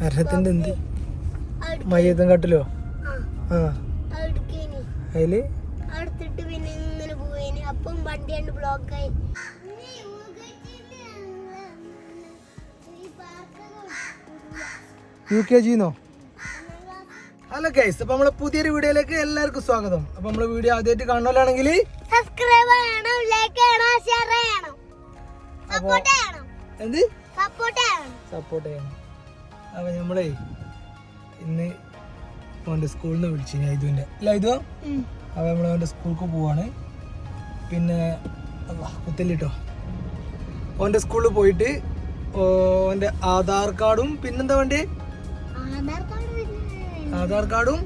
മരത്തിന്റെ എന്ത്? മയ്യത്തും കട്ടിലോ? ആ. അതിൽ? അടുത്തിട്ട് പിന്നെ ഇങ്ങനെ പോവേനി. അപ്പം വണ്ടി കണ്ട് ബ്ലോക്കായി യു കെ ജിന്നോ? ഹലോ ഗൈസ് അപ്പൊ നമ്മളെ പുതിയൊരു വീഡിയോയിലേക്ക് എല്ലാവർക്കും സ്വാഗതം. അപ്പൊ നമ്മളെ വീഡിയോ ആദ്യമായിട്ട് കാണണമെങ്കിൽ സബ്സ്ക്രൈബ് ചെയ്യണം ലൈക്ക് ചെയ്യണം ഷെയർ ചെയ്യണം. സപ്പോർട്ട് ചെയ്യണം. എന്ത് സപ്പോർട്ട് ചെയ്യണം. അപ്പൊ നമ്മളെ ഇന്ന് അവന്റെ സ്കൂളിൽ നിന്ന് വിളിച്ചു അല്ല ഇതോ അപ്പോൾ നമ്മൾ അവന്റെ സ്കൂൾക്ക് പോവാണ്. പിന്നെ കുത്തല്ലിട്ടോ. ഓന്റെ സ്കൂളിൽ പോയിട്ട് ഓന്റെ ആധാർ കാർഡും പിന്നെന്താ വേണ്ടേ? ആധാർ കാർഡ് ആധാർ കാർഡും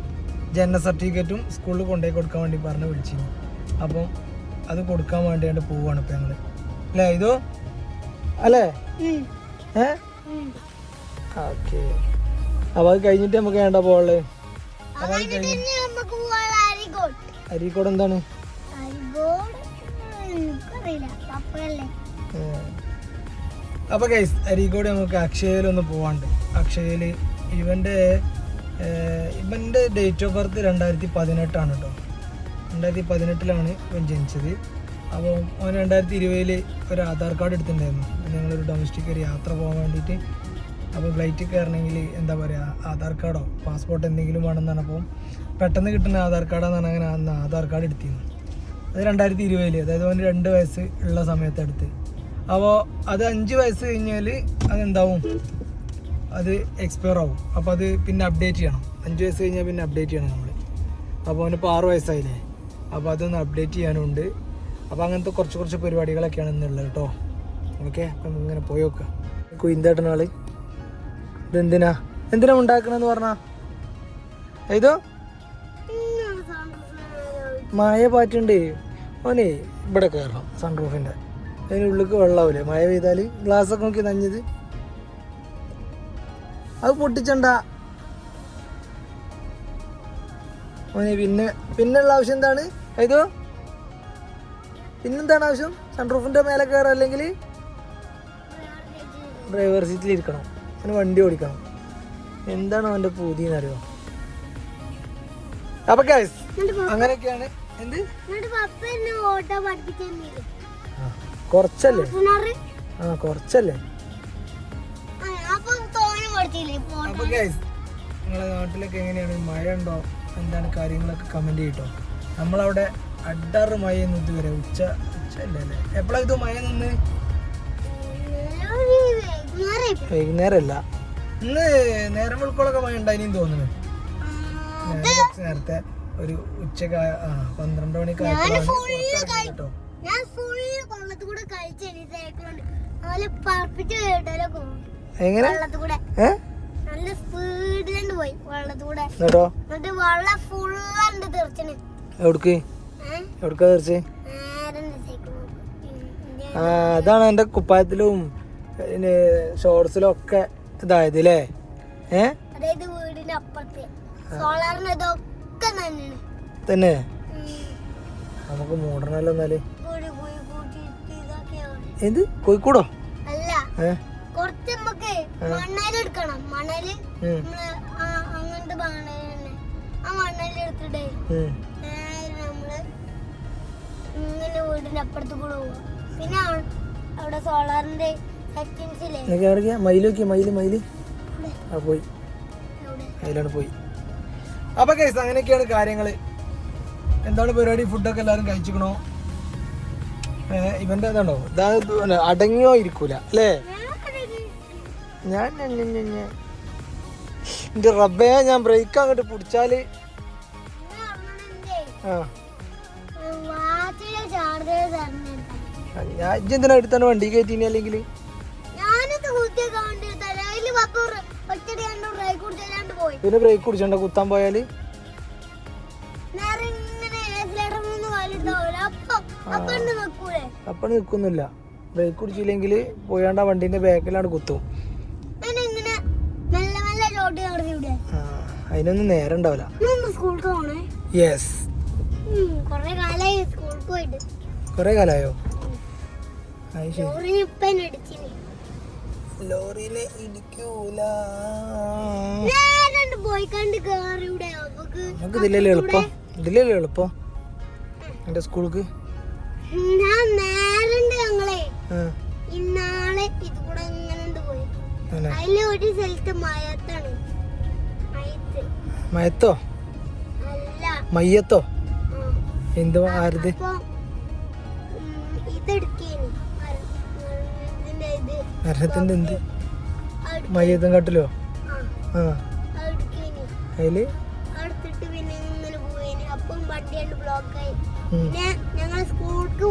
ജനന സർട്ടിഫിക്കറ്റും സ്കൂളിൽ കൊണ്ടുപോയി കൊടുക്കാൻ വേണ്ടി പറഞ്ഞ് വിളിച്ചിരുന്നു. അപ്പം അത് കൊടുക്കാൻ വേണ്ടിയാണ്ട് പോവാണ് ഇപ്പം ഞങ്ങൾ അല്ലേ ഇതോ അല്ലേ. ഏ. ഓക്കെ. അപ്പോൾ അത് കഴിഞ്ഞിട്ട് നമുക്ക് വേണ്ട പോൾ അരിക്കോട് എന്താണ്? അപ്പൊ അപ്പോൾ ഗൈസ് അരീക്കോട് നമുക്ക് അക്ഷയയിലൊന്ന് പോവാണ്ട്. അക്ഷയയിൽ ഇവന്റെ ഇവന്റെ ഡേറ്റ് ഓഫ് ബർത്ത് രണ്ടായിരത്തി പതിനെട്ടാണ് കേട്ടോ രണ്ടായിരത്തി പതിനെട്ടിലാണ് ഇവൻ ജനിച്ചത്. അപ്പോൾ അവൻ രണ്ടായിരത്തി ഇരുപതിൽ ഒരു ആധാർ കാർഡ് എടുത്തിട്ടുണ്ടായിരുന്നു. ഞങ്ങളൊരു ഡൊമസ്റ്റിക് ഒരു യാത്ര പോകാൻ വേണ്ടിയിട്ട് അപ്പോൾ ഫ്ലൈറ്റിൽ കയറണമെങ്കിൽ എന്താ പറയുക ആധാർ കാർഡോ പാസ്പോർട്ട് എന്തെങ്കിലും വേണമെന്നാണ്. അപ്പോൾ പെട്ടെന്ന് കിട്ടുന്ന ആധാർ കാർഡാണെന്നാണ് അങ്ങനെ അന്ന് ആധാർ കാർഡ് എടുത്തിരുന്നു. അത് രണ്ടായിരത്തി ഇരുപതിൽ അതായത് അവൻ രണ്ട് വയസ്സ് ഉള്ള സമയത്ത് എടുത്ത്. അപ്പോൾ അത് അഞ്ച് വയസ്സ് കഴിഞ്ഞാൽ അതെന്താവും അത് എക്സ്പയർ ആവും. അപ്പോൾ അത് പിന്നെ അപ്ഡേറ്റ് ചെയ്യണം. അഞ്ച് വയസ്സ് കഴിഞ്ഞാൽ പിന്നെ അപ്ഡേറ്റ് ചെയ്യണം നമ്മൾ അപ്പോൾ അവനിപ്പോൾ ആറ് വയസ്സായില്ലേ? അപ്പോൾ അതൊന്ന് അപ്ഡേറ്റ് ചെയ്യാനുണ്ട്. അപ്പോൾ അങ്ങനത്തെ കുറച്ച് കുറച്ച് പരിപാടികളൊക്കെയാണ് ഇന്നുള്ളത് കേട്ടോ. ഓക്കെ അപ്പം ഇങ്ങനെ പോയി നോക്കുക കുയിന്തേട്ടൻ ആൾ ഇതെന്തിനാ? എന്തിനാ ഉണ്ടാക്കണമെന്ന് പറഞ്ഞാ? ഏതോ? മായ പാറ്റുണ്ട്. ഓനെ ഇവിടെ കയറണം സൺറൂഫിന്റെ അതിന് ഉള്ളിക്ക് വെള്ളമാവില്ലേ മഴ പെയ്താൽ ഗ്ലാസ്സൊക്കെ നോക്കി നഞ്ഞത് അത് പൊട്ടിച്ചണ്ട. ഓനെ പിന്നെ പിന്നെയുള്ള ആവശ്യം എന്താണ്? ഏതോ? പിന്നെന്താണ് ആവശ്യം? സൺറൂഫിന്റെ മേലെ കയറുക അല്ലെങ്കിൽ ഡ്രൈവർ സീറ്റിൽ ഇരിക്കണം. അവന് വണ്ടി ഓടിക്കണം. എന്താണ് അവന്റെ പൂതിന്ന് അറിയോ അപ്പൊ ഗൈസ് അങ്ങനെയൊക്കെയാണ്. എന്ത്? കുറച്ചല്ലേ? ആ കുറച്ചല്ലേ? അപ്പൊ ഗൈസ് നിങ്ങളെ നാട്ടിലൊക്കെ എങ്ങനെയാണ്? മഴ ഉണ്ടോ എന്താണ് കാര്യങ്ങളൊക്കെ കമന്റ് ചെയ്യട്ടോ നമ്മളവിടെ അഡാറ് മഴ നിന്ന് ഇതുവരെ ഉച്ച ഉച്ച അല്ലേ? എപ്പോഴാ ഇത് മഴ നിന്ന്? വൈകുന്നേരം അല്ല ഇന്ന് നേരം വെളുക്കോളൊക്കെ മഴ ഉണ്ടായിനും തോന്നുന്നു. നേരത്തെ ഒരു ഉച്ചയ്ക്ക് ആ- പന്ത്രണ്ട് മണിക്ക് കേട്ടോ. എങ്ങനെ? നല്ല സ്പീഡിലുണ്ട് പോയി എന്നിട്ടോ? എവിടേക്ക്? എവിടേക്കാ തീർച്ചയായും ആ അതാണ് എന്റെ കുപ്പായത്തിലും പിന്നെ ഷോർട്സിലും ഒക്കെ ഇതായത് അല്ലേ ഏ? തന്നെ. നമുക്ക് മൂടണല്ലോ എന്നാൽ. എന്ത്? കോഴിക്കൂടോ? കുറച്ച് നമുക്ക് മണലെടുക്കണം മണൽ അങ്ങനത്തെ മണൽ ആ മണൽ ഇങ്ങനെ വീടിന്റെ അപ്പുറത്ത് കൂടെ പോവാ. പിന്നെ അവിടെ സോളാറിന്റെ സെറ്റിങ്സിലെ നിനക്ക് എവിടേക്കാ മയിൽ മയിൽ ആ പോയി. അതിലാണ് പോയി. അപ്പൊ കേസ് അങ്ങനെയൊക്കെയാണ് കാര്യങ്ങൾ. എന്താണ് പരിപാടി? ഫുഡൊക്കെ എല്ലാരും കഴിച്ചിക്കണോ? ഇവന്റെ ഇതാണോ? അടങ്ങിയോ ഇരിക്കൂല അല്ലേ? ഞാൻ. എന്റെ റബ്ബേ ഞാൻ ബ്രേക്ക് അങ്ങോട്ട് പിടിച്ചാൽ ആ. പപ്പ ഒറ്റടി കണ്ടു ഡ്രൈ കുടിച്ചാണ്ട് പോയി. പിന്നെ ബ്രേക്ക് കുടിച്ചണ്ട കുത്താൻ പോയാൽ? അപ്പണ് നിൽക്കുന്നില്ല ബ്രേക്ക് കുടിച്ചില്ലെങ്കിൽ പോയാണ്ട വണ്ടിന്റെ വണ്ടീന്റെ ബാക്കിലാണ് കുത്തും. ഞാൻ അതിനൊന്നും നേരം ഉണ്ടാവില്ല. യെസ് കൊറേ കാലായി? ലോറിനെ ഇടിക്കൂല. നമുക്ക് നമുക്ക് ഇതിലല്ലേ എളുപ്പം? ഇതിലല്ലേ എളുപ്പം? എന്റെ സ്കൂൾക്ക്? ഞാൻ നേരെ ഞങ്ങളെ. ഇന്നാളെ ഇത് കൂടെ ഇങ്ങനെ പോയി അങ്ങനെ. ഒരു സ്ഥലത്ത് മയത്താണ്. മയത്ത്. മയത്തോ? അല്ല. മയ്യത്തോ. എന്തോ ആരുത്? ഇതെടുക്കേനി. മരണത്തിന്റെ എന്ത്? മയ്യത്തും കാട്ടിലോ? ആ, അതിൽ? ഞങ്ങൾ സ്കൂൾക്ക്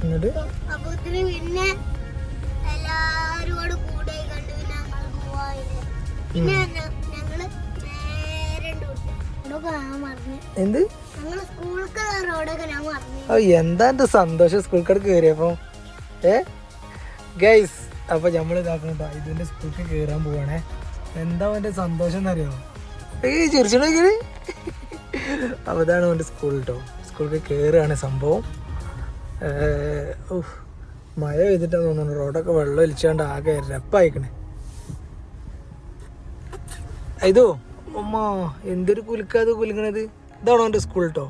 ഇങ്ങനെ കൂടെ പിന്നെ എന്ത്? എന്താ എന്റെ സന്തോഷം സ്കൂൾ കടക്ക് കയറിയപ്പോ? ഏ? ഗൈസ് അപ്പൊ നമ്മൾ ഇതാക്കണോ ഇതിന്റെ സ്കൂൾക്ക് കയറാൻ പോവാണേ. എന്താ അവന്റെ സന്തോഷം എന്നറിയോ? ഏയ് ചിരിച്ചണെങ്കിൽ അപ്പൊ ഇതാണ് അവന്റെ സ്കൂൾ കേട്ടോ സ്കൂളിൽ കയറുകയാണ് സംഭവം. മഴ പെയ്തിട്ടാ തോന്നുന്നു. റോഡൊക്കെ വെള്ളം ഒലിച്ചാണ്ട് ആകെ രപ്പായിക്കണേ. ഇതോ? ഉമ്മ എന്തൊരു കുലുക്കാത് കുലുങ്ങണത്? ഇതാണോ എന്റെ സ്കൂൾ കേട്ടോ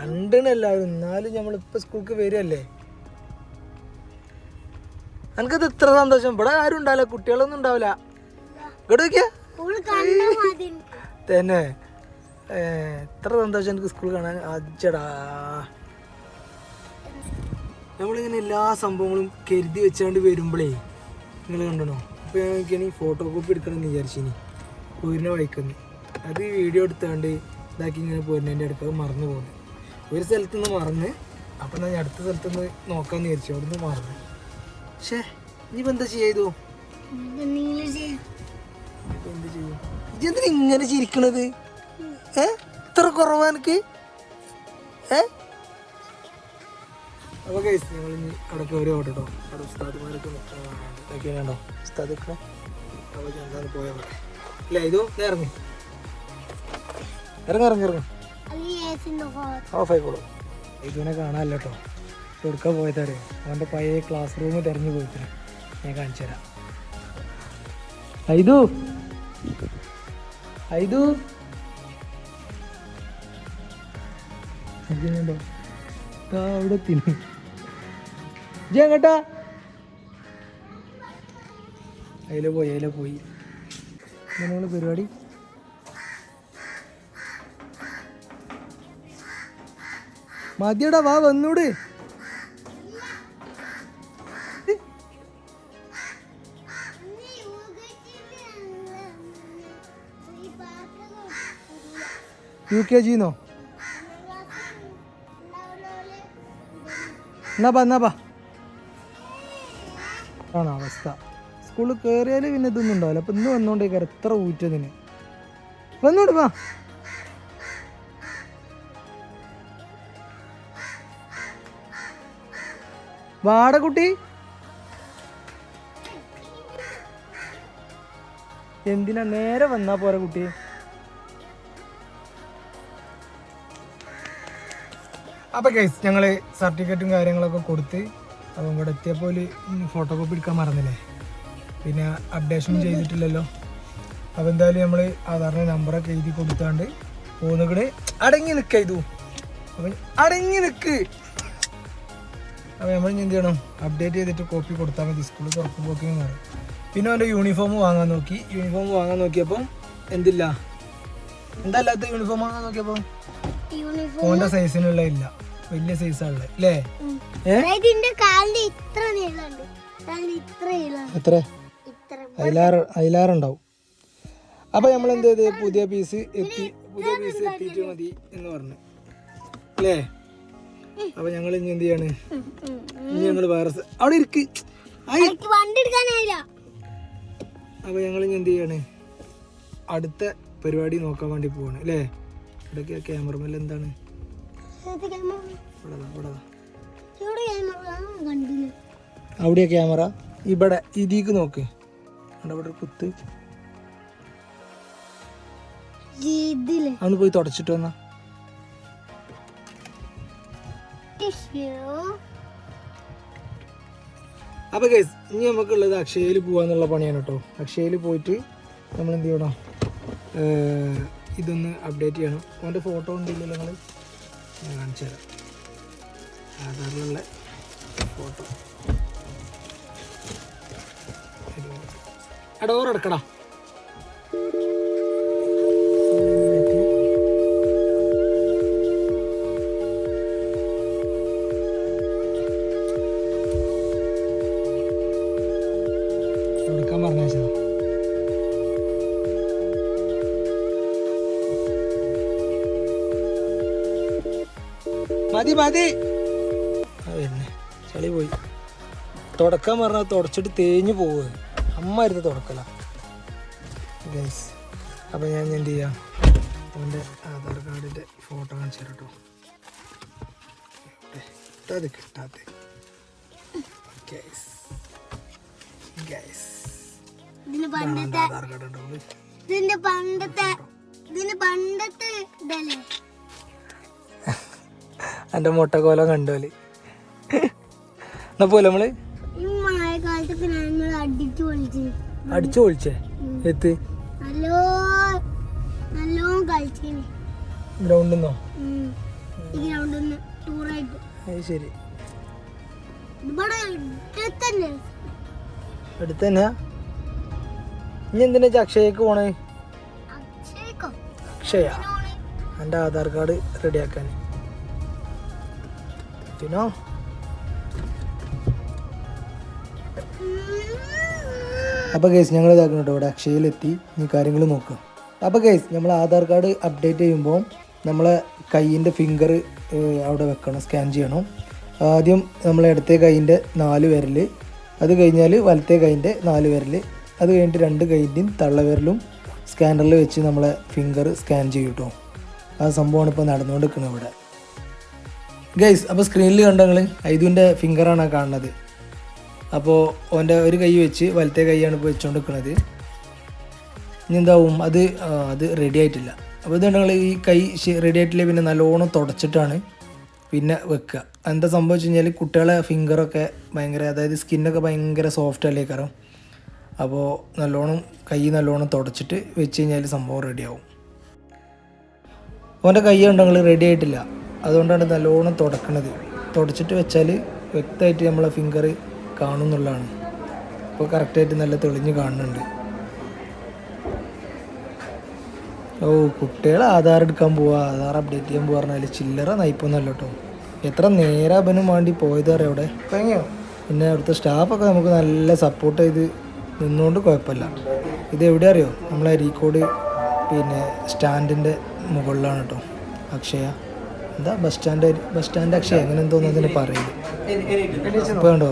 കണ്ടണെല്ലാവരും എന്നാലും നമ്മളിപ്പോ സ്കൂൾക്ക് വരുമല്ലേ എനിക്കത് ഇത്ര സന്തോഷം. ഇവിടെ ആരും ഉണ്ടാവില്ല കുട്ടികളൊന്നും ഉണ്ടാവില്ല. തന്നെ. എത്ര സന്തോഷം എനിക്ക് സ്കൂൾ കാണാൻ. അച്ചടാ നമ്മളിങ്ങനെ എല്ലാ സംഭവങ്ങളും കരുതി വെച്ചാണ്ട് വരുമ്പോഴേ നിങ്ങൾ കണ്ടണോ? അപ്പോൾ ഞാൻ നോക്കിയാണെങ്കിൽ ഫോട്ടോ കോപ്പി എടുക്കണമെന്ന് വിചാരിച്ചിനി. പോരിനെ വഴിക്കുന്നു അത് വീഡിയോ എടുത്താണ്ട് ഇതാക്കി ഇങ്ങനെ പോരുന്നതിന്റെ അടുത്ത് മറന്നു പോകുന്നു ഒരു സ്ഥലത്ത് നിന്ന് മറന്ന് അപ്പം ഞാൻ അടുത്ത സ്ഥലത്ത് നിന്ന് നോക്കാമെന്ന് വിചാരിച്ചു. അവിടെ നിന്ന് മറന്നു. പക്ഷേ ഇനിയിപ്പോൾ എന്താ ചെയ്തു എന്ത് ചെയ്യും? ഇതെന്തിനാ ഇങ്ങനെ ചിരിക്കണത്? ഏ? ഇത്ര കുറവാനക്ക് ഏ? അപ്പൊ കേസ് ഞങ്ങൾ ഇനി കടക്ക് വരെ ഓട്ടോ അവിടെ ഉസ്താദ്മാരൊക്കെ നിൽക്കണോ ഉസ്താദ് നിൽക്കണേ അപ്പൊ എന്താന്ന് പോയാ പോലെ ഇല്ല ഇതോ ഇറങ്ങി. ഇറങ്ങി ഇറങ്ങി ഇറങ്ങി. ഓഫ് ആയിക്കോളൂ. കാണാല്ലോ കേട്ടോ കൊടുക്കാൻ പോയതാരെ? അവന്റെ പഴയ ക്ലാസ് റൂം തിരഞ്ഞു പോയിട്ട് ഞാൻ കാണിച്ചു തരാം. ഐതു ഐതു അവിടെ തിന്നു. ഇജ്ജ് എങ്ങട്ടാ പോയി അതിലെ പോയി. ഇങ്ങനെയാണ് പരിപാടി. മതിയടാ വാ വന്നൂട്. യു കെ ജിന്നോ എന്നാ ബാ എന്നാ ബാ. ആണ് അവസ്ഥ. സ്കൂളിൽ കയറിയാൽ പിന്നെ ഇതൊന്നും ഉണ്ടാവില്ല. അപ്പം ഇന്ന് വന്നോണ്ടേക്കാർ എത്ര ഊറ്റതിന്. വന്നോട് വാ. വാടകുട്ടി എന്തിനാ നേരെ വന്നാ പോരെ കുട്ടി? അപ്പൊ കേസ് ഞങ്ങൾ സർട്ടിഫിക്കറ്റും കാര്യങ്ങളൊക്കെ കൊടുത്ത് അപ്പം ഇവിടെ എത്തിയപ്പോൾ ഫോട്ടോ കോപ്പി എടുക്കാൻ മറന്നില്ലേ? പിന്നെ അപ്ഡേഷൻ ചെയ്തിട്ടില്ലല്ലോ. അപ്പം എന്തായാലും നമ്മൾ ആധാറിന്റെ നമ്പറൊക്കെ എഴുതി കൊടുത്താണ്ട് പോകുന്നവിടെ അടങ്ങി നിൽക്ക ഇതു അപ്പം അടങ്ങി നിൽക്ക് അപ്പോൾ നമ്മൾ എന്ത് ചെയ്യണം? അപ്ഡേറ്റ് ചെയ്തിട്ട് കോപ്പി കൊടുത്താൽ മതി. സ്കൂളിൽ തുറക്കുമ്പോഴേക്കും മാറും പിന്നെ അവന്റെ യൂണിഫോം വാങ്ങാൻ നോക്കി. യൂണിഫോം വാങ്ങാൻ നോക്കിയപ്പം എന്തില്ല? എന്തല്ലാത്ത യൂണിഫോം വാങ്ങാൻ നോക്കിയപ്പോൾ യൂണിഫോം ഓന്റെ സൈസിനുള്ള ഇല്ല. വലിയ സൈസാണ് അല്ലേ? ഇതിന്റെ ഇത്ര നീളമുണ്ട്. എത്ര? അയിലാറുണ്ടാവും. അപ്പോൾ നമ്മൾ എന്ത് ചെയ്ത്? പുതിയ പീസ് എത്തി പുതിയ പീസ് എത്തിയിട്ട് മതി എന്ന് പറഞ്ഞു. അല്ലേ? അപ്പൊ ഞങ്ങൾ ഇനി എന്ത് ചെയ്യാണ്. ഇനി ഞങ്ങൾ വേറെ അവിടെ ഇരിക്ക്. അപ്പൊ ഞങ്ങൾ ഇനി എന്ത് ചെയ്യാണ്? അടുത്ത പരിപാടി നോക്കാൻ വേണ്ടി പോവാണ് അല്ലേ? ഇടയ്ക്ക് ക്യാമറമെല്ലാം എന്താണ്? ഇത് ക്യാമറ. ഇവിടെ ഇതിക്ക് നോക്ക്. അവിടെ കുത്ത്. അന്ന് പോയി തുടച്ചിട്ട് വന്ന. അപ്പൊ ഗൈസ് ഇനി നമുക്കുള്ളത് അക്ഷയയിൽ പോവാന്നുള്ള പണിയാണ് കേട്ടോ അക്ഷയയിൽ പോയിട്ട് നമ്മൾ എന്ത് ചെയ്യണം ഇതൊന്ന് അപ്ഡേറ്റ് ചെയ്യണം. അവന്റെ ഫോട്ടോ ഉണ്ടല്ലോ നിങ്ങൾ കാണിച്ചു തരാം. ആധാറിലുള്ള ഫോട്ടോ ഡോർ എടുക്കടാ. മതി. ചളി പോയി. തുടക്കാൻ പറഞ്ഞാൽ തുടച്ചിട്ട് തേഞ്ഞു പോവുക. അമ്മ ഇരുന്ന് തുടക്കല. ഗൈസ് അപ്പം ഞാൻ എന്ത് ചെയ്യാം? അവന്റെ ആധാർ കാർഡിന്റെ ഫോട്ടോ കാണിച്ചു തരാം കേട്ടോ. കിട്ടാതെ കിട്ടാതെ ഗൈസ് ആധാർ കാർഡ് ഉണ്ടാവുള്ളൂ ഇതിന്റെ പണ്ടത്തെ ഇതിന് പണ്ടത്തെ ഇതല്ലേ? എന്റെ മുട്ടക്കോലം കണ്ടോൽ എന്നാ പോലെ നമ്മൾ? അടിച്ചു പൊളിച്ച്. എത്ത് ഗ്രൗണ്ടിൽ നിന്നോ? അത് ശരി. അടുത്ത് തന്നെ ഇനി എന്തിനാ അക്ഷയക്ക് പോണേ? അക്ഷയ. എന്റെ ആധാർ കാർഡ് റെഡിയാക്കാൻ. പിന്നോ അപ്പോൾ കേസ് ഞങ്ങൾ ഇതാക്കണം കേട്ടോ ഇവിടെ അക്ഷയയിലെത്തി. ഈ കാര്യങ്ങൾ നോക്കുക അപ്പോൾ കേസ് നമ്മൾ ആധാർ കാർഡ് അപ്ഡേറ്റ് ചെയ്യുമ്പോൾ നമ്മളെ കൈയിന്റെ ഫിംഗർ അവിടെ വെക്കണം സ്കാൻ ചെയ്യണം. ആദ്യം നമ്മൾ ഇടത്തെ കൈയിന്റെ നാല് വിരൽ അത് കഴിഞ്ഞാൽ വലത്തെ കൈയിന്റെ നാല് വിരൽ അത് കഴിഞ്ഞിട്ട് രണ്ട് കൈയിന്റെയും തള്ളവിരലും സ്കാനറിൽ വെച്ച് നമ്മളെ ഫിംഗർ സ്കാൻ ചെയ്യും കേട്ടോ ആ സംഭവമാണ് ഇപ്പോൾ നടന്നുകൊണ്ടിരിക്കുന്നത് ഇവിടെ. ഗൈസ് അപ്പോൾ സ്ക്രീനിൽ കണ്ടോ നിങ്ങൾ ഐദുവിന്റെ ഫിംഗറാണ് കാണുന്നത്. അപ്പോൾ ഓന്റെ ഒരു കൈ വെച്ച് വലത്തെ കൈയാണ് ഇപ്പോൾ വെച്ചുകൊണ്ട് വെച്ചുകൊണ്ടിരിക്കുന്നത് ഇനി എന്താവും? അത് അത് റെഡി ആയിട്ടില്ല. അപ്പോൾ ഇത് നിങ്ങൾ ഈ കൈ റെഡി ആയിട്ടില്ല? പിന്നെ നല്ലോണം തുടച്ചിട്ടാണ് പിന്നെ വെക്കുക. എന്താ സംഭവിച്ചു കഴിഞ്ഞാൽ കുട്ടികളെ ഫിംഗറൊക്കെ ഭയങ്കര അതായത് സ്കിന്നൊക്കെ ഭയങ്കര സോഫ്റ്റ് അല്ലേ? കാരണം അപ്പോൾ നല്ലോണം കൈ നല്ലോണം തുടച്ചിട്ട് വെച്ച് കഴിഞ്ഞാൽ സംഭവം റെഡിയാവും ഓന്റെ കൈ ഉണ്ടെങ്കിൽ റെഡി ആയിട്ടില്ല. അതുകൊണ്ടാണ് നല്ലോണം തുടക്കണത്. തുടച്ചിട്ട് വെച്ചാൽ വ്യക്തമായിട്ട് നമ്മളെ ഫിംഗർ കാണുന്നുള്ളതാണ് അപ്പോൾ കറക്റ്റായിട്ട് നല്ല തെളിഞ്ഞ് കാണുന്നുണ്ട്. ഓ കുട്ടികൾ ആധാർ എടുക്കാൻ പോവാ. ആധാർ അപ്ഡേറ്റ് ചെയ്യാൻ പോവാ പറഞ്ഞാൽ ചില്ലറ നയിപ്പൊന്നല്ല കേട്ടോ എത്ര നേരം അവനും വേണ്ടി പോയത് അറിയാം അവിടെ? പിന്നെ അവിടുത്തെ സ്റ്റാഫൊക്കെ നമുക്ക് നല്ല സപ്പോർട്ട് ചെയ്ത് നിന്നുകൊണ്ട് കുഴപ്പമില്ല. ഇത് എവിടെ അറിയോ? നമ്മളെ അരീക്കോട് പിന്നെ സ്റ്റാൻഡിന്റെ മുകളിലാണ് കേട്ടോ അക്ഷയ. എന്താ bus stand bus stand Akshaya അങ്ങനെ എന്തോന്നു അതിന് പറയുന്നത് ഇപ്പോൾ കണ്ടോ?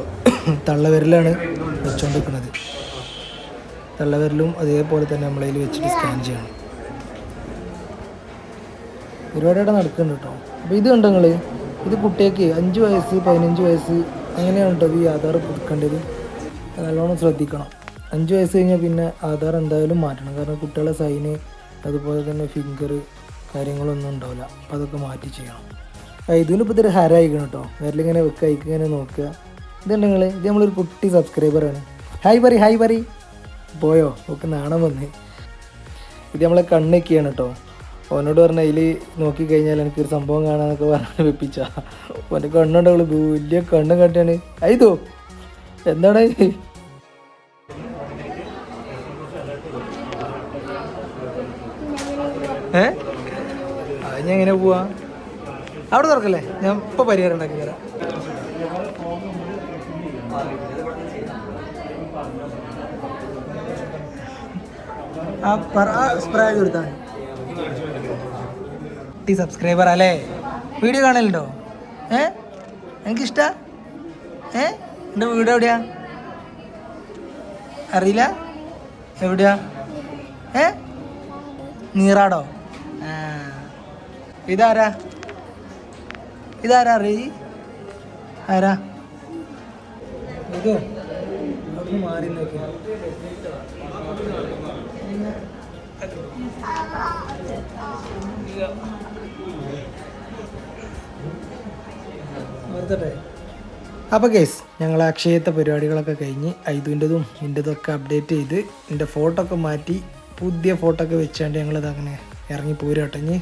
തള്ളവിരലാണ് വെച്ചുകൊണ്ടിരിക്കുന്നത് തള്ളവിരലും അതേപോലെ തന്നെ നമ്മളതിൽ വെച്ചിട്ട് സ്കാൻ ചെയ്യണം. ഒരുപാട് ഇവിടെ നടക്കുന്നുണ്ട് കേട്ടോ. അപ്പോൾ ഇത് കണ്ടോ നിങ്ങൾ ഇത് കുട്ടിയൊക്കെ അഞ്ച് വയസ്സ് പതിനഞ്ച് വയസ്സ് അങ്ങനെയാണ് കേട്ടോ ഈ ആധാർ പുതുക്കേണ്ടത് അത് നല്ലോണം ശ്രദ്ധിക്കണം. അഞ്ച് വയസ്സ് കഴിഞ്ഞാൽ പിന്നെ ആധാർ എന്തായാലും മാറ്റണം. കാരണം കുട്ടികളെ സൈന് അതുപോലെ തന്നെ ഫിംഗർ കാര്യങ്ങളൊന്നും ഉണ്ടാവില്ല. അപ്പോൾ അതൊക്കെ മാറ്റി ചെയ്യണം. ഇതിന് ഇതിനിപ്പോൾ ഇതൊരു ഹരായിക്കണം കേട്ടോ. വിരലിങ്ങനെ വെക്കുക ഇങ്ങനെ നോക്കുക ഇതുണ്ടെങ്കിൽ ഇത് നമ്മളൊരു കുട്ടി സബ്സ്ക്രൈബറാണ് ഹായ് പറ ഹായ് പറ പോയോ? ഒക്കെ നാണം വന്ന്. ഇത് നമ്മളെ കണ്ണൊക്കെയാണ് കേട്ടോ. ഓനോട് പറഞ്ഞ അതിൽ നോക്കിക്കഴിഞ്ഞാൽ എനിക്കൊരു സംഭവം കാണാന്നൊക്കെ പറഞ്ഞ് വെപ്പിച്ച. ഓന്റെ കണ്ണുണ്ടാവുള്ളൂ വലിയ കണ്ണും കണ്ടാണ് അയ്യോ എന്താണ്? ഏ? ഞാൻ എങ്ങനെ പോവാ? അവിടെ തുറക്കല്ലേ? ഞാൻ ഇപ്പൊ പരിഹാരം ഉണ്ടാക്കി തരാം. ആ പറ സ്പ്രേ ടി സബ്സ്ക്രൈബർ അല്ലേ? വീഡിയോ കാണലുണ്ടോ? ഏ? എനിക്കിഷ്ട ഏ? എന്റെ വീട് എവിടെയാ? അറിയില്ല? എവിടെയാ? ഏ? നീറാടോ? ഇതാരാ? ഇതാരാ റീ? ആരാ? അപ്പൊ അവിടുന്ന് മാറി നോക്കി നിർത്തട്ടെ. അപ്പോൾ കേസ് ഞങ്ങൾ അക്ഷയത്തെ പരിപാടികളൊക്കെ കഴിഞ്ഞ് ഐതുവിന്റെതും എന്റെതും ഒക്കെ അപ്ഡേറ്റ് ചെയ്ത് എന്റെ ഫോട്ടോ ഒക്കെ മാറ്റി പുതിയ ഫോട്ടോ ഒക്കെ വെച്ചാണ്ട് ഞങ്ങളിത് അങ്ങനെ ഇറങ്ങി പോരാട്ടഞ്ഞ്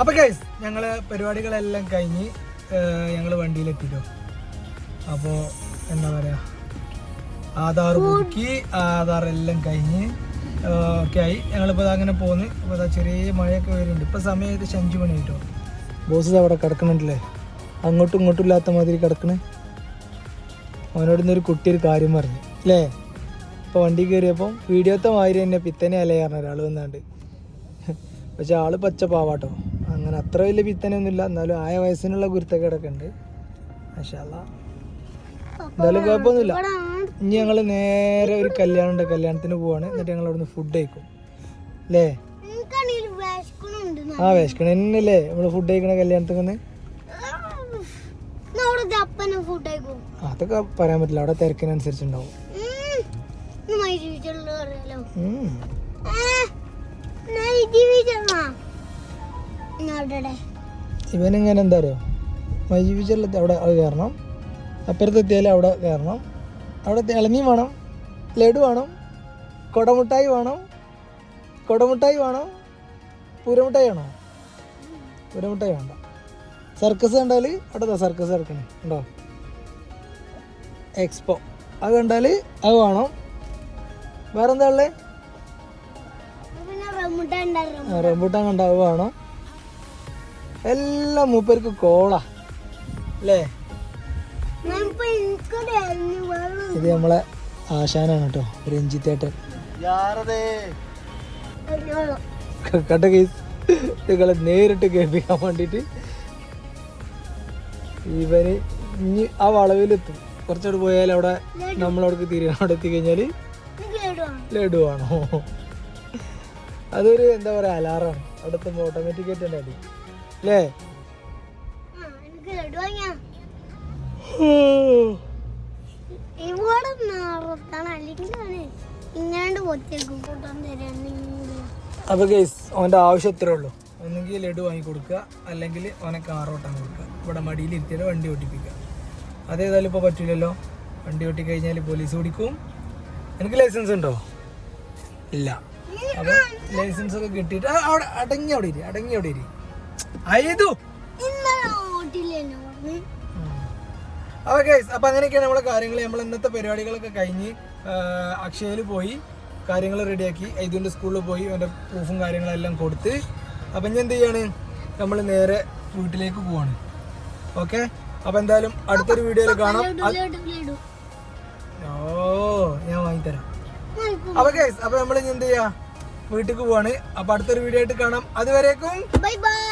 അപ്പോൾ കേസ് ഞങ്ങൾ പരിപാടികളെല്ലാം കഴിഞ്ഞ് ഞങ്ങൾ വണ്ടിയിലെത്തിട്ടോ. അപ്പോ എന്താ പറയാ ആധാർ പുതുക്കി ആധാർ എല്ലാം കഴിഞ്ഞ് ഒക്കെ ആയി. ഞങ്ങളിപ്പോൾ അങ്ങനെ പോന്ന്. അപ്പോൾ അതാ ചെറിയ മഴയൊക്കെ വരുന്നുണ്ട്. ഇപ്പൊ സമയം ഏകദേശം അഞ്ച് മണി കിട്ടും ബോസ് അവിടെ കിടക്കണുണ്ടല്ലേ അങ്ങോട്ടും ഇങ്ങോട്ടും ഇല്ലാത്ത മാതിരി കിടക്കണേ. അവനോട് ഇന്നൊരു കുട്ടി ഒരു കാര്യം പറഞ്ഞു. അല്ലേ ഇപ്പൊ വണ്ടി കയറിയപ്പോൾ വീഡിയോത്തെ മാതിരി തന്നെ പിത്തനെ അല്ലേ പറഞ്ഞ ഒരാൾ വന്നാണ്ട്. പക്ഷെ ആൾ പച്ച പാവാട്ടോ. അങ്ങനെ അത്ര വലിയ പിത്തനൊന്നുമില്ല. എന്നാലും ആയ വയസ്സിനുള്ള ഗുരുത്തക്കേടൊക്കെ ഉണ്ട്. പക്ഷേ എന്തായാലും കുഴപ്പമൊന്നുമില്ല. ഇനി ഞങ്ങൾ നേരെ ഒരു കല്യാണം ഉണ്ട്. കല്യാണത്തിന് പോവാണ്. എന്നിട്ട് ഞങ്ങൾ അവിടുന്ന് ഫുഡ് കഴിക്കും. അല്ലേ ആ വിശക്കണ എന്നല്ലേ നമ്മൾ ഫുഡ് കഴിക്കണ കല്യാണത്തിന് അതൊക്കെ പറയാൻ പറ്റില്ല. അവിടെ തിരക്കിനനുസരിച്ചുണ്ടാവും. ഉം. ഇവനിങ്ങനെ എന്താ അറിയോ? മൈജീവിച്ചെല്ലത്തെ അവിടെ അത് കയറണം. അപ്പുറത്തെത്തിയാലും അവിടെ കയറണം. അവിടെ ഇളനീ വേണം ലഡു വേണം കൊടമുട്ടായി വേണം കൊടമുട്ടായി വേണം പൂരമുട്ടായി വേണോ? പൂരമുട്ടായി വേണ്ട. സർക്കസ് കണ്ടാൽ അവിടെ സർക്കസ് ഇറക്കണേ ഉണ്ടോ എക്സ്പോ. അത് കണ്ടാൽ അത് വേണം. വേറെന്താ ഉള്ളത് റംബൂട്ടാൻ കണ്ട അത് വേണം. എല്ലാം മൂപ്പർക്ക് കോളാ. അല്ലേ? ഇത് നമ്മളെ ആശാനാണ് കേട്ടോ രഞ്ജിത്തേട്ടൻ കട്ട കേസ് നിങ്ങളെ നേരിട്ട് കേൾപ്പിക്കാൻ വേണ്ടിയിട്ട് ഇവർ ഇനി ആ വളവിലെത്തും. കുറച്ചോട് പോയാൽ അവിടെ നമ്മളവിടേക്ക് തിരികെ അവിടെ എത്തിക്കഴിഞ്ഞാൽ ലഡു ആണോ. അതൊരു എന്താ പറയുക അലാറാണ്. അവിടെ എത്തുമ്പോൾ ഓട്ടോമാറ്റിക് ആയിട്ട് തന്നെ അടി. അല്ലേ ഇവിടെ നിറത്താണ് അല്ലെങ്കിൽ അവന് ഇങ്ങാണ്ട് പൊത്തേക്കും കൂട്ടാൻ തരാണെങ്കിൽ അപ്പോൾ കേസ് അവന്റെ ആവശ്യം ഇത്രേ ഉള്ളൂ. ഒന്നുകിൽ ലഡു വാങ്ങി കൊടുക്കുക അല്ലെങ്കിൽ അവനെ കാർ ഓട്ടാൻ കൊടുക്കുക. ഇവിടെ മടിയിൽ ഇരുത്തിയിട്ട് വണ്ടി ഓട്ടിപ്പിക്കുക അതേതായാലും ഇപ്പോൾ പറ്റില്ലല്ലോ വണ്ടി ഓട്ടി കഴിഞ്ഞാൽ പോലീസ് പിടിക്കും. എനിക്ക് ലൈസൻസ് ഉണ്ടോ? ഇല്ല. അപ്പോൾ ലൈസൻസ് ഒക്കെ കിട്ടിയിട്ട് അവിടെ അടങ്ങി അവിടെ ഇരി അടങ്ങി അവിടെ ഇരി. അപ്പോൾ കേസ് അപ്പോൾ അങ്ങനെയൊക്കെയാണ് നമ്മളെ കാര്യങ്ങൾ നമ്മൾ ഇന്നത്തെ പരിപാടികളൊക്കെ കഴിഞ്ഞ് അക്ഷയയിൽ പോയി കാര്യങ്ങൾ റെഡിയാക്കി ഇതിന്റെ സ്കൂളിൽ പോയി അവന്റെ പ്രൂഫും കാര്യങ്ങളെല്ലാം കൊടുത്ത് അപ്പം ഞാൻ എന്ത് ചെയ്യാണ്? നമ്മൾ നേരെ വീട്ടിലേക്ക് പോവാണ്. ഓക്കെ അപ്പൊ എന്തായാലും അടുത്തൊരു വീഡിയോയിൽ കാണാം. ഓ ഞാൻ വാങ്ങിത്തരാം. അപ്പൊ കേസ് അപ്പൊ നമ്മൾ ഇനി എന്ത് ചെയ്യാ? വീട്ടിലേക്ക് പോവാണ്. അപ്പൊ അടുത്തൊരു വീഡിയോ ആയിട്ട് കാണാം. അതുവരേക്കും ബൈ ബൈ